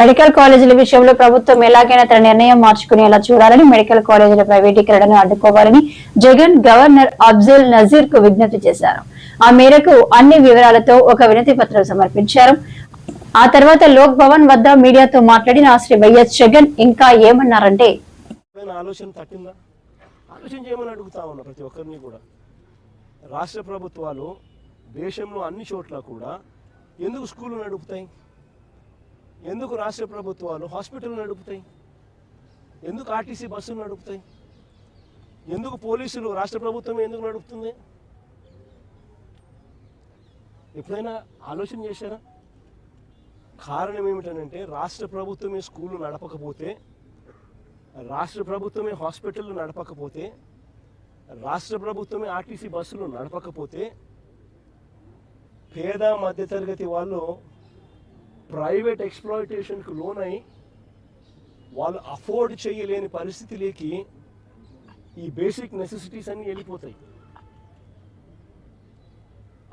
Medical కాలేజీల విషయంలో ప్రభుత్వం ఎలాగైనా తన నిర్ణయం మార్చుకునేలా చూడాలని మెడికల్ కాలేజీల ప్రైవేటీకరణను అడ్డుకోవాలని జగన్ గవర్నర్ అబ్జుల్ నజీర్కు విజ్ఞప్తి చేశారు. ఆ మేరకు అన్ని వివరాలతో ఒక వినతి పత్రం సమర్పించారు. ఆ తర్వాత లోక్ భవన్ వద్ద మీడియాతో మాట్లాడిన శ్రీ వైఎస్ జగన్ ఇంకా ఏమన్నారంటే ఆలోచన తట్టిందా? ఆలోచన చేయమని అడుగుతా ఉన్నా ప్రతి ఒక్కరిని కూడా. రాష్ట్ర ప్రభుత్వాలు దేశంలో అన్ని చోట్ల కూడా ఎందుకు స్కూళ్ళు నడుపుతాయి ఎందుకు రాష్ట్ర ప్రభుత్వాలు హాస్పిటల్ నడుపుతాయి? ఎందుకు ఆర్టీసీ బస్సులు నడుపుతాయి? ఎందుకు పోలీసులు రాష్ట్ర ప్రభుత్వం ఎందుకు నడుపుతుంది? ఎప్పుడైనా ఆలోచన చేశారా? కారణం ఏమిటనంటే రాష్ట్ర ప్రభుత్వమే స్కూళ్ళు నడపకపోతే రాష్ట్ర ప్రభుత్వమే హాస్పిటల్ నడపకపోతే రాష్ట్ర ప్రభుత్వమే ఆర్టీసీ బస్సులు నడపకపోతే పేద మధ్యతరగతి వాళ్ళు ప్రైవేట్ ఎక్స్ప్లాయిటేషన్కు లోనై వాళ్ళు అఫోర్డ్ చేయలేని పరిస్థితిలోకి ఈ బేసిక్ నెసెసిటీస్ అన్నీ వెళ్ళిపోతాయి.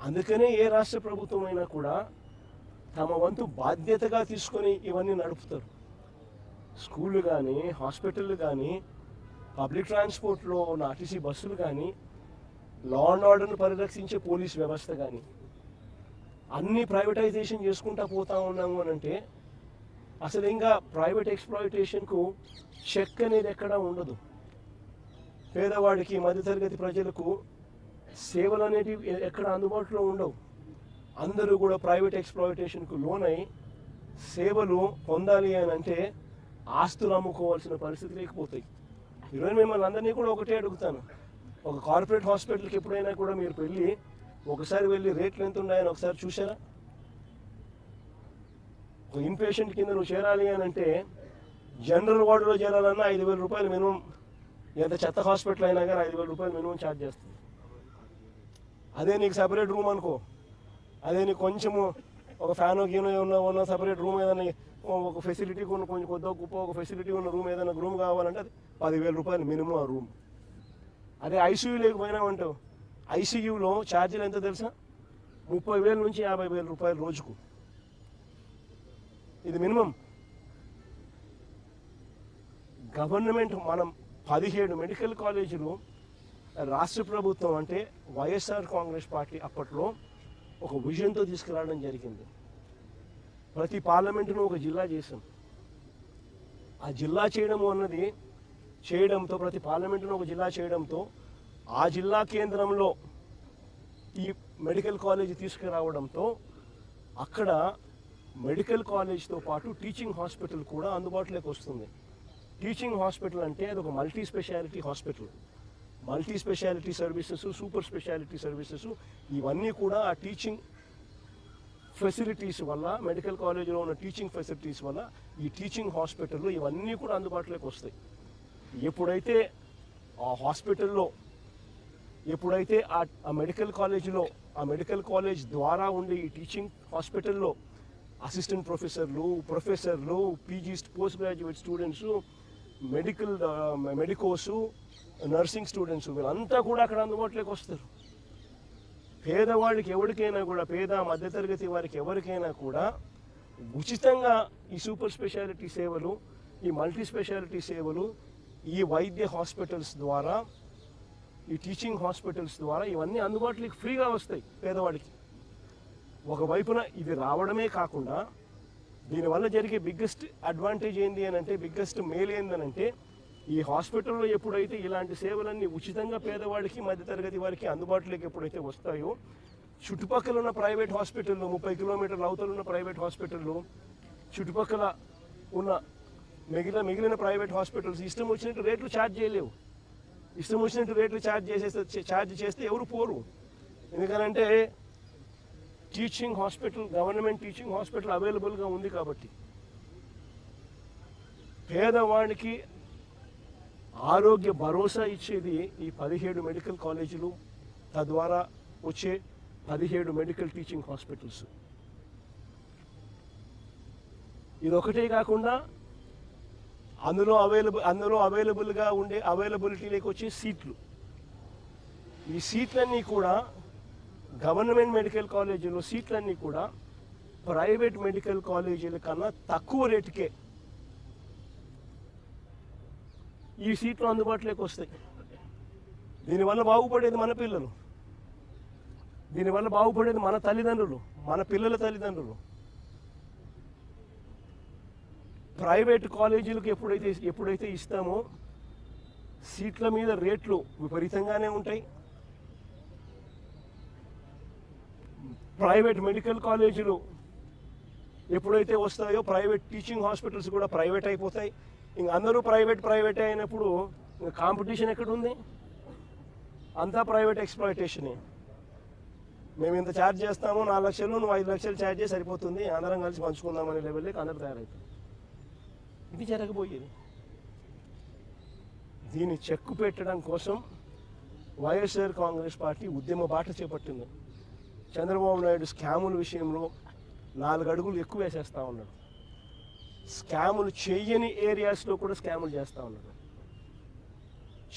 అందుకనే ఏ రాష్ట్ర ప్రభుత్వం అయినా కూడా తమ వంతు బాధ్యతగా తీసుకొని ఇవన్నీ నడుపుతారు. స్కూళ్ళు కానీ హాస్పిటళ్ళు కానీ పబ్లిక్ ట్రాన్స్పోర్ట్లో ఉన్న ఆర్టీసీ బస్సులు కానీ లా అండ్ ఆర్డర్ను పరిరక్షించే పోలీస్ వ్యవస్థ కానీ అన్ని ప్రైవేటైజేషన్ చేసుకుంటా పోతా ఉన్నాము అని అంటే అసలు ఇంకా ప్రైవేట్ ఎక్స్ప్లాయిటేషన్కు చెక్ అనేది ఎక్కడా ఉండదు. పేదవాడికి మధ్యతరగతి ప్రజలకు సేవలు అనేటివి ఎక్కడ అందుబాటులో ఉండవు. అందరూ కూడా ప్రైవేట్ ఎక్స్ప్లాయిటేషన్కు లోనై సేవలు పొందాలి అని అంటే ఆస్తులు అమ్ముకోవాల్సిన పరిస్థితి లేకపోతాయి ఈరోజు మిమ్మల్ని అందరినీ కూడా ఒకటే అడుగుతాను. ఒక కార్పొరేట్ హాస్పిటల్కి ఎప్పుడైనా కూడా మీరు వెళ్ళి ఒకసారి వెళ్ళి రేట్లు ఎంత ఉన్నాయని ఒకసారి చూసారా ఒక ఇన్పేషెంట్ కింద నువ్వు చేరాలి అని అంటే జనరల్ వార్డులో చేరాలన్నా ఐదు వేల రూపాయలు మినిమం ఎంత చెత్త హాస్పిటల్ అయినా కానీ ఐదు వేల రూపాయలు మినిమం ఛార్జ్ చేస్తుంది. అదే నీకు సపరేట్ రూమ్ అనుకో. అదే నీకు కొంచెము ఒక ఫ్యాన్ గీనో ఉన్న ఉన్న సపరేట్ రూమ్ ఏదైనా ఒక ఫెసిలిటీ ఉన్న కొంచెం కొద్దిగా గొప్ప ఒక ఫెసిలిటీ ఉన్న రూమ్ ఏదైనా రూమ్ కావాలంటే అది పదివేల రూపాయలు మినిమం ఆ రూమ్ అదే ఐసీయూ లేకపోయినామంటావు ఐసీయూలో ఛార్జీలు ఎంత తెలుసా? ముప్పై వేల నుంచి యాభై వేల రూపాయలు రోజుకు. ఇది మినిమం. గవర్నమెంట్ మనం పదిహేడు మెడికల్ కాలేజీలు రాష్ట్ర ప్రభుత్వం అంటే వైఎస్ఆర్ కాంగ్రెస్ పార్టీ అప్పట్లో ఒక విజన్తో తీసుకురావడం జరిగింది. ప్రతి పార్లమెంటును ఒక జిల్లా చేసాం ఆ జిల్లా చేయడం అన్నది చేయడంతో ప్రతి పార్లమెంటును ఒక జిల్లా చేయడంతో ఆ జిల్లా కేంద్రంలో ఈ మెడికల్ కాలేజ్ తీసుకురావడంతో అక్కడ మెడికల్ కాలేజ్తో పాటు టీచింగ్ హాస్పిటల్ కూడా అందుబాటులోకి వస్తుంది. టీచింగ్ హాస్పిటల్ అంటే అది ఒక multi speciality hospital. Multi speciality services super speciality services ఇవన్నీ కూడా ఆ టీచింగ్ ఫెసిలిటీస్ వల్ల మెడికల్ కాలేజీలో ఉన్న టీచింగ్ ఫెసిలిటీస్ వల్ల ఈ టీచింగ్ హాస్పిటల్లో ఇవన్నీ కూడా అందుబాటులోకి వస్తాయి. ఎప్పుడైతే ఆ హాస్పిటల్లో ఎప్పుడైతే ఆ ఆ మెడికల్ కాలేజీలో ఆ మెడికల్ కాలేజ్ ద్వారా ఉండే ఈ టీచింగ్ హాస్పిటల్లో అసిస్టెంట్ ప్రొఫెసర్లు ప్రొఫెసర్లు PG post graduate students medical medicos nursing students వీళ్ళంతా కూడా అక్కడ అందుబాటులోకి వస్తారు. పేదవాళ్ళకి ఎవరికైనా కూడా పేద మధ్యతరగతి వారికి ఎవరికైనా కూడా ఉచితంగా ఈ సూపర్ స్పెషాలిటీ సేవలు ఈ మల్టీ స్పెషాలిటీ సేవలు ఈ వైద్య హాస్పిటల్స్ ద్వారా ఈ టీచింగ్ హాస్పిటల్స్ ద్వారా ఇవన్నీ అందుబాటులోకి ఫ్రీగా వస్తాయి పేదవాడికి. ఒకవైపున ఇది రావడమే కాకుండా దీనివల్ల జరిగే బిగ్గెస్ట్ అడ్వాంటేజ్ ఏంది అని అంటే బిగ్గెస్ట్ మేలు ఏందనంటే ఈ హాస్పిటల్లో ఎప్పుడైతే ఇలాంటి సేవలన్నీ ఉచితంగా పేదవాడికి మధ్యతరగతి వారికి అందుబాటులోకి ఎప్పుడైతే వస్తాయో చుట్టుపక్కల ఉన్న ప్రైవేట్ హాస్పిటల్లో ముప్పై కిలోమీటర్ల అవతల ఉన్న ప్రైవేట్ హాస్పిటల్లో చుట్టుపక్కల ఉన్న మిగిలిన మిగిలిన ప్రైవేట్ హాస్పిటల్స్ ఇష్టం వచ్చినట్టు రేట్లు ఛార్జ్ చేయలేవు. ఇష్టం వచ్చినట్టు రేట్లు ఛార్జ్ చేసేస్తే ఛార్జ్ చేస్తే ఎవరు పోరు. ఎందుకనంటే teaching hospital government teaching hospital అవైలబుల్గా ఉంది కాబట్టి. పేదవాడికి ఆరోగ్య భరోసా ఇచ్చేది ఈ పదిహేడు మెడికల్ కాలేజీలు తద్వారా వచ్చే పదిహేడు మెడికల్ టీచింగ్ హాస్పిటల్స్ ఇది ఒకటే కాకుండా అందులో అవైలబుల్ అందులో అవైలబుల్గా ఉండే అవైలబిలిటీలోకి వచ్చే సీట్లు. ఈ సీట్లన్నీ కూడా గవర్నమెంట్ మెడికల్ కాలేజీలో సీట్లన్నీ కూడా ప్రైవేట్ మెడికల్ కాలేజీల కన్నా తక్కువ రేటుకే ఈ సీట్లు అందుబాటులోకి వస్తాయి. దీనివల్ల బాగుపడేది మన పిల్లలు. దీనివల్ల బాగుపడేది మన తల్లిదండ్రులు మన పిల్లల తల్లిదండ్రులు. ప్రైవేట్ కాలేజీలకు ఎప్పుడైతే ఎప్పుడైతే ఇస్తామో సీట్ల మీద రేట్లు విపరీతంగానే ఉంటాయి. ప్రైవేట్ మెడికల్ కాలేజీలు ఎప్పుడైతే వస్తాయో ప్రైవేట్ టీచింగ్ హాస్పిటల్స్ కూడా ప్రైవేట్ అయిపోతాయి. ఇంక అందరూ ప్రైవేట్ ప్రైవేట్ అయినప్పుడు ఇంకా కాంపిటీషన్ ఎక్కడ ఉంది? అంతా ప్రైవేట్ ఎక్స్ప్లాయిటేషనే. మేము ఇంత ఛార్జ్ చేస్తాము నాలుగు లక్షలు నువ్వు ఐదు లక్షలు ఛార్జ్ చేసి సరిపోతుంది. అందరం కలిసి పంచుకుందాం అనే లెవెల్లోకి అందరూ తయారవుతుంది ఇది జరగబోయేది. దీన్ని చెక్కు పెట్టడం కోసం వైఎస్ఆర్ కాంగ్రెస్ పార్టీ ఉద్యమ బాట చేపట్టింది. చంద్రబాబు నాయుడు స్కాముల విషయంలో నాలుగు అడుగులు ఎక్కువ వేసేస్తూ ఉన్నాడు. స్కాములు చేయని ఏరియాస్లో కూడా స్కాములు చేస్తూ ఉన్నాడు.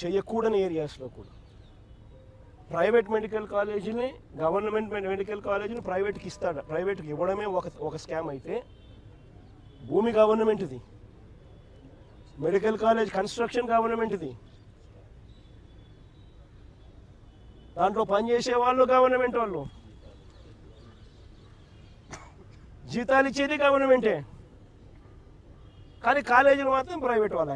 చేయకూడని ఏరియాస్లో కూడా. ప్రైవేట్ మెడికల్ కాలేజీని గవర్నమెంట్ మెడికల్ కాలేజీని ప్రైవేట్కి ఇస్తాడు. ప్రైవేట్కి ఇవ్వడమే ఒక ఒక స్కామ్ అయితే భూమి గవర్నమెంట్ది. మెడికల్ కాలేజ్ కన్స్ట్రక్షన్ గవర్నమెంట్ది. దాంట్లో పనిచేసే వాళ్ళు గవర్నమెంట్ వాళ్ళు. జీతాలు ఇచ్చేది గవర్నమెంటే. కానీ కాలేజీలు మాత్రం ప్రైవేట్ వాళ్ళ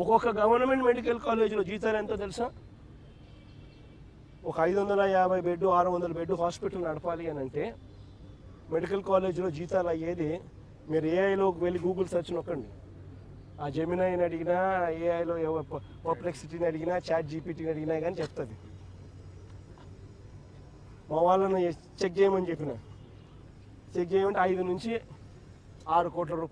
ఒక్కొక్క గవర్నమెంట్ మెడికల్ కాలేజీలో జీతాలు ఎంతో తెలుసా? ఒక ఐదు వందల యాభై బెడ్ ఆరు వందల బెడ్ హాస్పిటల్ నడపాలి అని అంటే మెడికల్ కాలేజీలో జీతాలు అయ్యేది మీరు ఏఐలోకి వెళ్ళి గూగుల్ సెర్చ్ నొక్కండి. ఆ జెమినాయిని అడిగినా ఏఐలో పర్ప్లెక్సిటీని అడిగినా చాట్ జీపీటీని అడిగినా కానీ చెప్తుంది. మా వాళ్ళని చెక్ చేయమని చెప్పిన. చెక్ చేయమంటే ఐదు నుంచి ఆరు కోట్ల రూపాయలు